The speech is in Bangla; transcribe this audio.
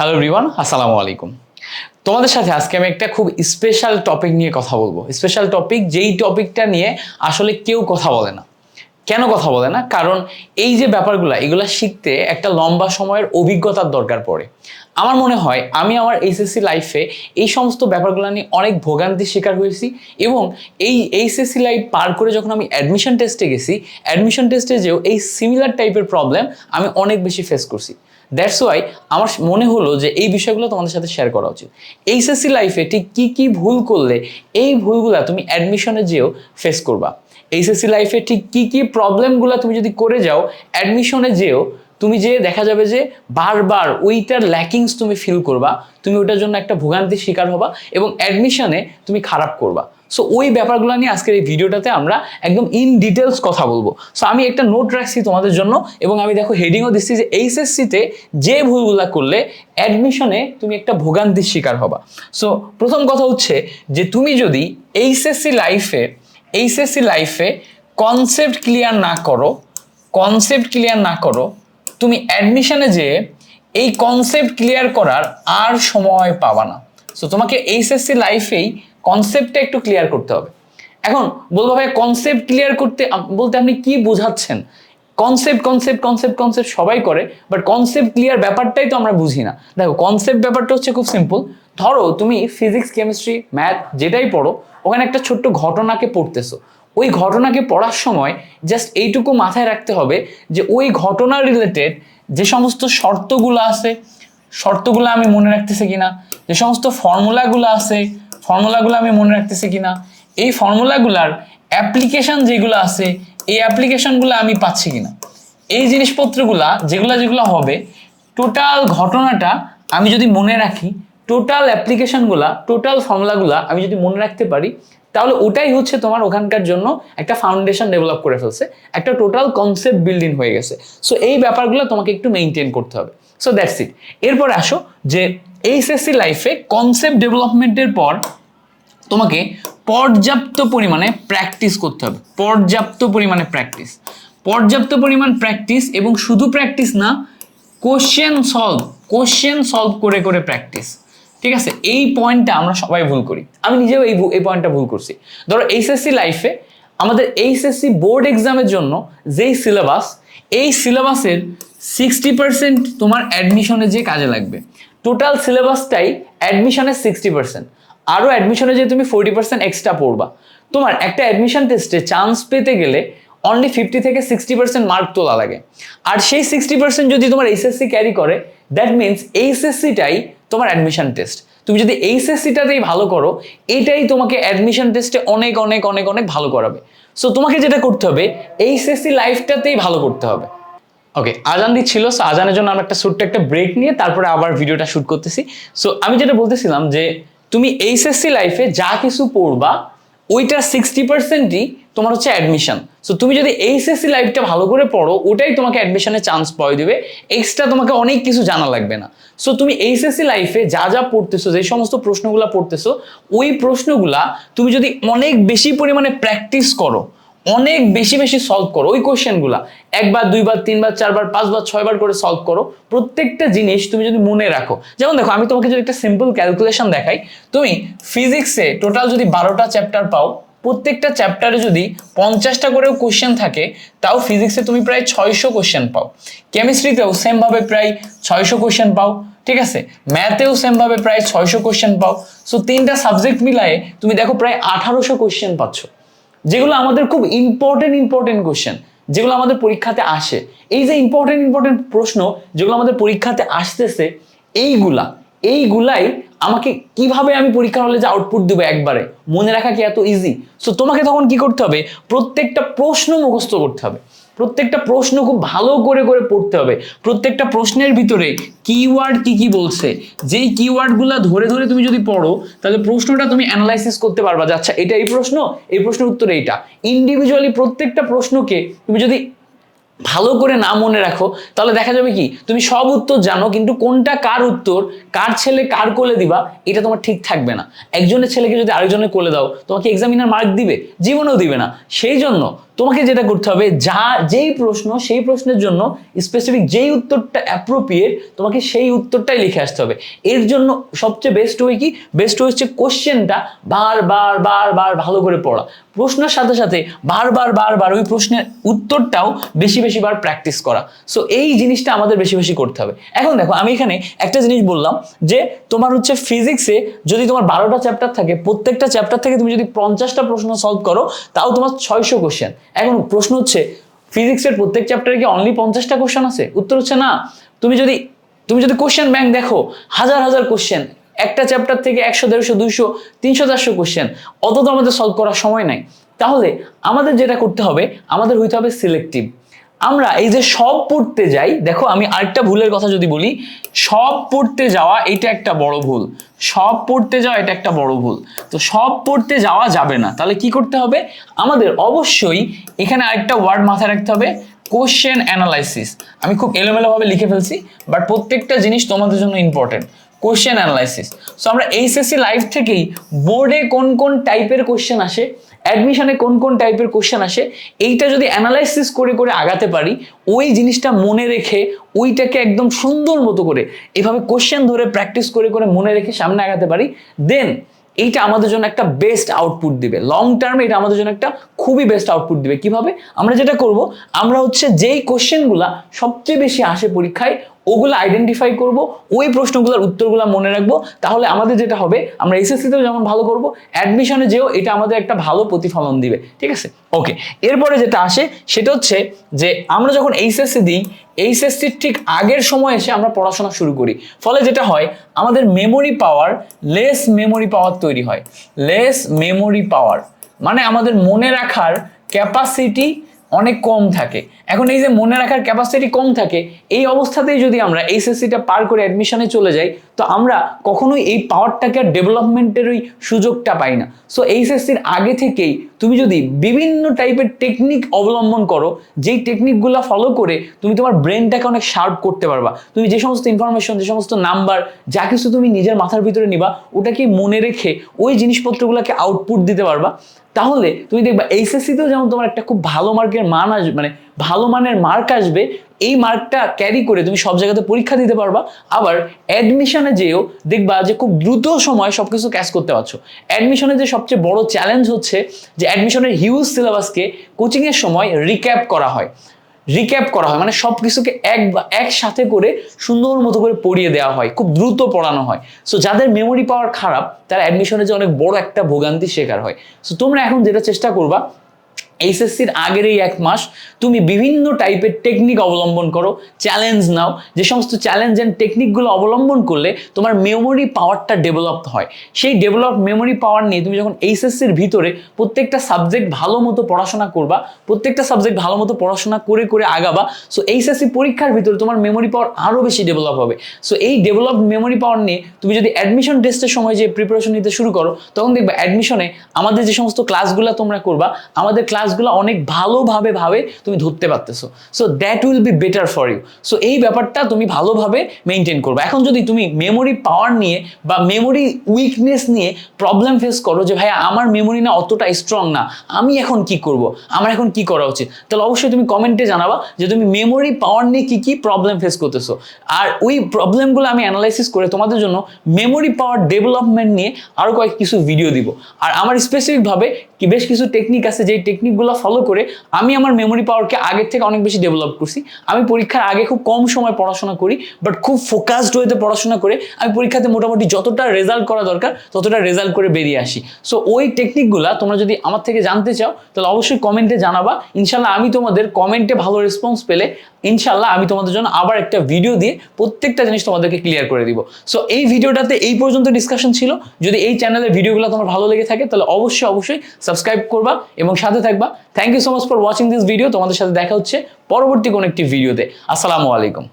হ্যালো রিওয়ান আসসালামু আলাইকুম তোমাদের সাথে আজকে আমি একটা খুব স্পেশাল টপিক নিয়ে কথা বলব। স্পেশাল টপিক যেই টপিকটা নিয়ে আসলে কেউ কথা বলে না। কেন কথা বলে না? কারণ এই যে ব্যাপারগুলো, এগুলো শিখতে একটা লম্বা সময়ের অভিজ্ঞতার দরকার পড়ে। আমার মনে হয় আমি আমার এইচএসসি লাইফে এই সমস্ত ব্যাপারগুলো নিয়ে অনেক ভোগান্তির শিকার হয়েছি এবং এই এইচএসসি লাইফ পার করে যখন আমি অ্যাডমিশন টেস্টে গেছি অ্যাডমিশন টেস্টে যেও এই সিমিলার টাইপের প্রবলেম আমি অনেক বেশি ফেস করছি। দ্যাটস ওয়াই আমার মনে হলো যে এই বিষয়গুলো তোমাদের সাথে শেয়ার করা উচিত। এইচএসসি লাইফে ঠিক কী কী ভুল করলে এই ভুলগুলো তুমি অ্যাডমিশনে যেও ফেস করবা। এইচএসসি লাইফে ঠিক কী কী প্রবলেমগুলো তুমি যদি করে যাও অ্যাডমিশনে যেও তুমি যে দেখা যাবে যে বারবার ওইটার ল্যাকিংস তুমি ফিল করবা, তুমি ওটার জন্য একটা ভোগান্তির শিকার হবা এবং অ্যাডমিশনে তুমি খারাপ করবা। সো ওই ব্যাপারগুলো নিয়ে আজকের এই ভিডিওটাতে আমরা একদম ইন ডিটেলস কথা বলব। সো আমি একটা নোট রাখছি তোমাদের জন্য এবং আমি দেখো হেডিংও দিচ্ছি যে এইচএসসিতে যে ভুলগুলো করলে অ্যাডমিশনে তুমি একটা ভোগান্তির শিকার হবা। সো প্রথম কথা হচ্ছে যে তুমি যদি এইচএসসি লাইফে এইচএসসি লাইফে কনসেপ্ট ক্লিয়ার না করো কনসেপ্ট ক্লিয়ার না করো তুমি অ্যাডমিশনে যেয়ে এই কনসেপ্ট ক্লিয়ার করার আর সময় পাবা না। সো তোমাকে এইচএসসি লাইফেই কনসেপ্টটা একটু ক্লিয়ার করতে হবে। এখন বলব ভাই কনসেপ্ট ক্লিয়ার করতে বলতে আপনি কি বোঝাচ্ছেন? কনসেপ্ট কনসেপ্ট কনসেপ্ট কনসেপ্ট সবাই করে বাট কনসেপ্ট ক্লিয়ার ব্যাপারটাই তো আমরা বুঝি না। দেখো কনসেপ্ট ব্যাপারটা হচ্ছে খুব সিম্পল ধরো, তুমি ফিজিক্স কেমিস্ট্রি ম্যাথ যেটাই পড়ো, ওখানে একটা ছোট্ট ঘটনাকে পড়তেছো। ওই ঘটনাকে পড়ার সময় জাস্ট এইটুকু মাথায় রাখতে হবে যে ওই ঘটনা রিলেটেড যে সমস্ত শর্তগুলো আছে, শর্তগুলো আমি মনে রাখতেছি কিনা, যে সমস্ত ফর্মুলাগুলো আছে ফর্মুলাগুলো আমি মনে রাখতেছি কিনা, এই ফর্মুলাগুলার অ্যাপ্লিকেশন যেগুলো আছে, এই অ্যাপ্লিকেশনগুলো আমি পাচ্ছি কিনা। এই জিনিসপত্রগুলা, যেগুলো যেগুলো হবে টোটাল ঘটনাটা আমি যদি মনে রাখি টোটাল অ্যাপ্লিকেশনগুলা টোটাল ফর্মুলাগুলা আমি যদি মনে রাখতে পারি, তাহলে ওটাই হচ্ছে তোমার ওখানকার জন্য একটা ফাউন্ডেশন ডেভেলপ করে ফেলছে। একটা টোটাল কনসেপ্ট বিল্ডিং হয়ে গেছে। সো এই ব্যাপারগুলো তোমাকে একটু মেনটেন করতে হবে। সো দ্যাটস ইট এরপরে আসো যে এইচএসসি লাইফে কনসেপ্ট ডেভেলপমেন্টের পর তোমাকে পর্যাপ্ত পরিমাণে প্র্যাকটিস করতে হবে। পর্যাপ্ত পরিমাণে প্র্যাকটিস পর্যাপ্ত পরিমাণ প্র্যাকটিস এবং শুধু প্র্যাকটিস না কোশ্চেন সলভ কোশ্চেন সলভ করে করে প্র্যাকটিস ঠিক আছে? এই পয়েন্টটা আমরা সবাই ভুল করি। আমি নিজেও এই এই পয়েন্টটা ভুল করছি। ধরো এইচএসসি লাইফে আমাদের এইচএসসি বোর্ড এক্সামের জন্য যেই সিলেবাস এই সিলেবাসের সিক্সটি পার্সেন্ট তোমার অ্যাডমিশনে যে কাজে লাগবে। টোটাল সিলেবাসটাই অ্যাডমিশনের সিক্সটি পার্সেন্ট আরও অ্যাডমিশনে যে তুমি ফোর্টি পার্সেন্ট এক্সট্রা পড়বা। তোমার একটা অ্যাডমিশন টেস্টে চান্স পেতে গেলে অনলি ফিফটি থেকে সিক্সটি পার্সেন্ট মার্ক তোলা লাগে। আর সেই সিক্সটি পার্সেন্ট যদি তোমার এইচএসসি ক্যারি করে দ্যাট মিনস এইচএসসিটাই তোমার অ্যাডমিশন টেস্ট তুমি যদি এইচএসসিটাতেই ভালো করো, এটাই তোমাকে অ্যাডমিশন টেস্টে অনেক অনেক অনেক অনেক ভালো করাবে। সো তোমাকে যেটা করতে হবে এইচএসসি লাইফটাতেই ভালো করতে হবে। ওকে আজান দিচ্ছিল সো আজানের জন্য আমরা একটা ছোট্ট একটা ব্রেক নিয়ে তারপরে আবার ভিডিওটা শুট করতেছি। সো আমি যেটা বলতেছিলাম যে, তুমি এইচএসসি লাইফে যা কিছু পড়বা, ওইটা সিক্সটি পার্সেন্টই তোমার হচ্ছে অ্যাডমিশন সো তুমি যদি এইচএসসি লাইফটা ভালো করে পড়ো, ওটাই তোমাকে অ্যাডমিশনে চান্স পাওয়া দিবে। এক্সট্রা তোমাকে অনেক কিছু জানা লাগবে না। সো তুমি এইচএসসি লাইফে যা যা পড়তেছো, যে সমস্ত প্রশ্নগুলো পড়তেছো, ওই প্রশ্নগুলা তুমি যদি অনেক বেশি পরিমাণে প্র্যাকটিস করো, অনেক বেশি বেশি সলভ করো, ওই কোশ্চেনগুলা একবার, দুইবার, তিনবার, চারবার, পাঁচবার, ছয়বার করে সলভ করো, প্রত্যেকটা জিনিস তুমি যদি মনে রাখো। যেমন দেখো, আমি তোমাকে যদি একটা সিম্পল ক্যালকুলেশন দেখাই, তুমি ফিজিক্সে টোটাল যদি বারোটা চ্যাপ্টার পাও প্রত্যেকটা চ্যাপ্টারে যদি পঞ্চাশটা করেও কোশ্চেন থাকে, তাও ফিজিক্সে তুমি প্রায় ছয়শো কোশ্চেন পাও। কেমিস্ট্রিতেও সেমভাবে প্রায় ছয়শো কোশ্চেন পাও, ঠিক আছে? ম্যাথেও সেমভাবে প্রায় ছয়শো কোশ্চেন পাও। সো তিনটা সাবজেক্ট মিলায়ে তুমি দেখো প্রায় আঠারোশো কোশ্চেন পাচ্ছ। যেগুলো আমাদের খুব ইম্পর্টেন্ট ইম্পর্টেন্ট কোশ্চেন যেগুলো আমাদের পরীক্ষাতে আসে। এই যে ইম্পর্টেন্ট ইম্পর্টেন্ট প্রশ্ন যেগুলো আমাদের পরীক্ষাতে আসতেছে, এইগুলা এইগুলাই আমাকে কীভাবে আমি পরীক্ষার হলে যে আউটপুট দেবো একবারে? মনে রাখা কি এত ইজি সো তোমাকে তখন কি করতে হবে? প্রত্যেকটা প্রশ্ন মুখস্থ করতে হবে। প্রত্যেকটা প্রশ্ন খুব ভালো করে করে পড়তে হবে। প্রত্যেকটা প্রশ্নের ভিতরে কিওয়ার্ড কি কি বলছে? যেই কিওয়ার্ডগুলো ধরে ধরে তুমি যদি পড়ো, তাহলে প্রশ্নটা তুমি অ্যানালাইসিস করতে পারবা যে আচ্ছা এটা এই প্রশ্ন, এই প্রশ্নের উত্তর এইটা। ইন্ডিভিজুয়ালি প্রত্যেকটা প্রশ্নকে তুমি যদি ভালো করে না মনে রাখো, তাহলে দেখা যাবে কি, তুমি সব উত্তর জানো, কিন্তু কোনটা কার উত্তর, কার ছেলে কার কোলে দিবা, এটা তোমার ঠিক থাকবে না। একজনের ছেলেকে যদি আরেকজনের কোলে দাও, তোমাকে এক্সামিনার মার্ক দিবে, জীবনেও দিবে না। সেই জন্য তোমাকে যেটা করতে হবে, যা, যেই প্রশ্ন, সেই প্রশ্নের জন্য স্পেসিফিক যেই উত্তরটা অ্যাপ্রোপ্রিয়েট তোমাকে সেই উত্তরটাই লিখে আসতে হবে। এর জন্য সবচেয়ে বেস্ট ওয়ে কি? বেস্ট হচ্ছে কোশ্চেনটা বারবার বারবার ভালো করে পড়া। প্রশ্নের সাথে সাথে বারবার বারবার ওই প্রশ্নের উত্তরটাও বেশি বেশি বার প্র্যাকটিস করা। সো এই জিনিসটা আমাদের বেশি বেশি করতে হবে। এখন দেখো, আমি এখানে একটা জিনিস বললাম যে, তোমার হচ্ছে ফিজিক্সে যদি তোমার বারোটা চ্যাপ্টার থাকে, প্রত্যেকটা চ্যাপ্টার থেকে তুমি যদি পঞ্চাশটা প্রশ্ন সলভ করো, তাও তোমার ছয়শো কোশ্চেন এখন প্রশ্ন হচ্ছে ফিজিক্সের প্রত্যেক চ্যাপ্টারে কি অনলি পঞ্চাশটা কোশ্চেন আছে? উত্তর হচ্ছে না। তুমি যদি তুমি যদি কোশ্চেন ব্যাংক দেখো, হাজার হাজার কোশ্চেন একটা চ্যাপ্টার থেকে একশো, দেড়শো, দুইশো, তিনশো, চারশো কোশ্চেন অত তো আমাদের সলভ করার সময় নাই। তাহলে আমাদের যেটা করতে হবে, আমাদের হইতে হবে সিলেক্টিভ আমরা এই যে সব পড়তে যাই, দেখো আমি আরেকটা ভুলের কথা যদি বলি, সব পড়তে যাওয়া এটা একটা বড় ভুল। সব পড়তে যাওয়া এটা একটা বড় ভুল। তো সব পড়তে যাওয়া যাবে না। তাহলে কি করতে হবে? আমাদের অবশ্যই এখানে আরেকটা ওয়ার্ড মাথায় রাখতে হবে কোশ্চেন অ্যানালাইসিস আমি খুব এলোমেলোভাবে লিখে ফেলছি বাট প্রত্যেকটা জিনিস তোমাদের জন্য ইম্পর্টেন্ট কোশ্চেন অ্যানালাইসিস সো আমরা এইচএসসি লাইভ থেকেই বোর্ডে কোন কোন টাইপের কোশ্চেন আসে? অ্যাডমিশনে কোন কোন টাইপের কোশ্চেন আসে, এইটা যদি অ্যানালাইসিস করে করে আগাতে পারি, ওই জিনিসটা মনে রেখে, ওইটাকে একদম সুন্দর মতো করে, এভাবে কোশ্চেন ধরে প্র্যাকটিস করে করে মনে রেখে সামনে আগাতে পারি দেন এইটা আমাদের জন্য একটা বেস্ট আউটপুট দিবে। লং টার্মে এটা আমাদের জন্য একটা খুবই বেস্ট আউটপুট দিবে। কীভাবে? আমরা যেটা করব, আমরা হচ্ছে যেই কোশ্চেনগুলা সবচেয়ে বেশি আসে পরীক্ষায় ওগুলো আইডেন্টিফাই করব, ওই প্রশ্নগুলোর উত্তরগুলো মনে রাখব। তাহলে আমাদের যেটা হবে, আমরা এসএসসিতেও যেমন ভালো করব অ্যাডমিশনে যেও এটা আমাদের একটা ভালো প্রতিফলন দিবে, ঠিক আছে? ওকে এরপরে যেটা আসে, সেটা হচ্ছে যে আমরা যখন এইচএসসি দিই এইচএসসির ঠিক আগের সময় এসে আমরা পড়াশোনা শুরু করি। ফলে যেটা হয়, আমাদের memory power less memory power তৈরি হয়। লেস মেমোরি পাওয়ার মানে আমাদের মনে রাখার ক্যাপাসিটি অনেক কম থাকে। এখন এই যে মনে রাখার ক্যাপাসিটি কম থাকে, এই অবস্থাতেই যদি আমরা এইচএসসিটা পার করে অ্যাডমিশনে চলে যাই তো আমরা কখনোই এই পাওয়ারটাকে ডেভেলপমেন্টের ওই সুযোগটা পাই না। সো এইচএসসির আগে থেকেই তুমি যদি বিভিন্ন টাইপের টেকনিক অবলম্বন করো, যেই টেকনিকগুলো ফলো করে তুমি তোমার ব্রেনটাকে অনেক শার্প করতে পারবা। তুমি যে সমস্ত ইনফরমেশন যে সমস্ত নাম্বার যা কিছু তুমি নিজের মাথার ভিতরে নিবা ওটাকে মনে রেখে ওই জিনিসপত্রগুলোকে আউটপুট দিতে পারবা। তাহলে তুমি দেখবা, এইচএসসিতেও যেমন তোমার একটা খুব ভালো মার্কের মান আসবে মানে ভালো মানের মার্ক আসবে এই মার্কটা ক্যারি করে তুমি সব জায়গাতে পরীক্ষা দিতে পারবা। আবার অ্যাডমিশনে যেও দেখবা যে খুব দ্রুত সময় সব কিছু ক্যাচ করতে পারছ। অ্যাডমিশনে যে সবচেয়ে বড় চ্যালেঞ্জ হচ্ছে যে অ্যাডমিশনের হিউজ সিলেবাসকে কোচিংয়ের সময় রিক্যাপ করা হয়। রিক্যাপ করা হয় মানে সব কিছুকে এক একসাথে করে সুন্দর মতো করে পড়িয়ে দেওয়া হয়, খুব দ্রুত পড়ানো হয়। সো যাদের মেমোরি পাওয়ার খারাপ, তারা অ্যাডমিশনে যে অনেক বড় একটা ভোগান্তি শেখার হয়। সো তোমরা এখন যেটা চেষ্টা করবা এইচএসসির আগের এই এক মাস তুমি বিভিন্ন টাইপের টেকনিক অবলম্বন করো। চ্যালেঞ্জ নাও। যে সমস্ত চ্যালেঞ্জ অ্যান্ড টেকনিকগুলো অবলম্বন করলে তোমার মেমোরি পাওয়ারটা ডেভেলপ হয়। সেই ডেভেলপ মেমোরি পাওয়ার নিয়ে তুমি যখন এইচএসসির ভিতরে প্রত্যেকটা সাবজেক্ট ভালো মতো পড়াশোনা করবা, প্রত্যেকটা সাবজেক্ট ভালো মতো পড়াশোনা করে করে আগাবা সো এইচএসসি পরীক্ষার ভিতরে তোমার মেমোরি পাওয়ার আরও বেশি ডেভেলপ হবে। সো এই ডেভেলপ মেমোরি পাওয়ার নিয়ে তুমি যদি অ্যাডমিশন টেস্টের সময় যে প্রিপারেশন নিতে শুরু করো, তখন দেখবে অ্যাডমিশনে আমাদের যে সমস্ত ক্লাসগুলো তোমরা করবা, আমাদের ক্লাসগুলো অনেক ভালোভাবে ভাবে তুমি ধরতে পারতেছো। So that will be better for you so এই ব্যাপারটা তুমি ভালোভাবে মেনটেন করবে। এখন যদি তুমি মেমোরি পাওয়ার নিয়ে বা মেমোরি উইকনেস নিয়ে প্রবলেম ফেস করো যে ভাই আমার মেমোরি না অতটা স্ট্রং না। আমি এখন কি করব? আমার এখন কি করা উচিত? তাহলে অবশ্যই তুমি কমেন্টে জানাবা যে, তুমি মেমোরি পাওয়ার নিয়ে কি কি প্রবলেম ফেস করতেছো? আর ওই প্রবলেমগুলো আমি অ্যানালাইসিস করে তোমাদের জন্য মেমোরি পাওয়ার ডেভেলপমেন্ট নিয়ে আরও কয়েক কিছু ভিডিও দিব। আর আমার স্পেসিফিকভাবে কি, বেশ কিছু টেকনিক আছে, যেই টেকনিকগুলো ফলো করে আমি আমার মেমোরি পাওয়ারকে আগের থেকে অনেক বেশি ডেভেলপ করছি। আমি পরীক্ষার আগে খুব কম সময় পড়াশোনা করি বাট খুব ফোকাসড হয়েতে পড়াশোনা করে আমি পরীক্ষাতে মোটামুটি যতটা রেজাল্ট করা দরকার, ততটা রেজাল্ট করে বেরিয়ে আসি। সো ওই টেকনিকগুলা তোমরা যদি আমার থেকে জানতে চাও, তাহলে অবশ্যই কমেন্টে জানাবা। ইনশাল্লাহ আমি তোমাদের কমেন্টে ভালো রেসপন্স পেলে ইনশাল্লাহ আমি তোমাদের জন্য আবার একটা ভিডিও দিয়ে প্রত্যেকটা জিনিস তোমাদেরকে ক্লিয়ার করে দিব। সো এই ভিডিওটাতে এই পর্যন্ত ডিসকাশন ছিল। যদি এই চ্যানেলের ভিডিওগুলো তোমার ভালো লেগে থাকে, তাহলে অবশ্যই অবশ্যই সাবস্ক্রাইব করবা এবং সাথে থাকবা। Thank you so much for watching this video তোমাদের সাথে দেখা হচ্ছে পরবর্তী কোনো একটি ভিডিওতে আসসালামু আলাইকুম।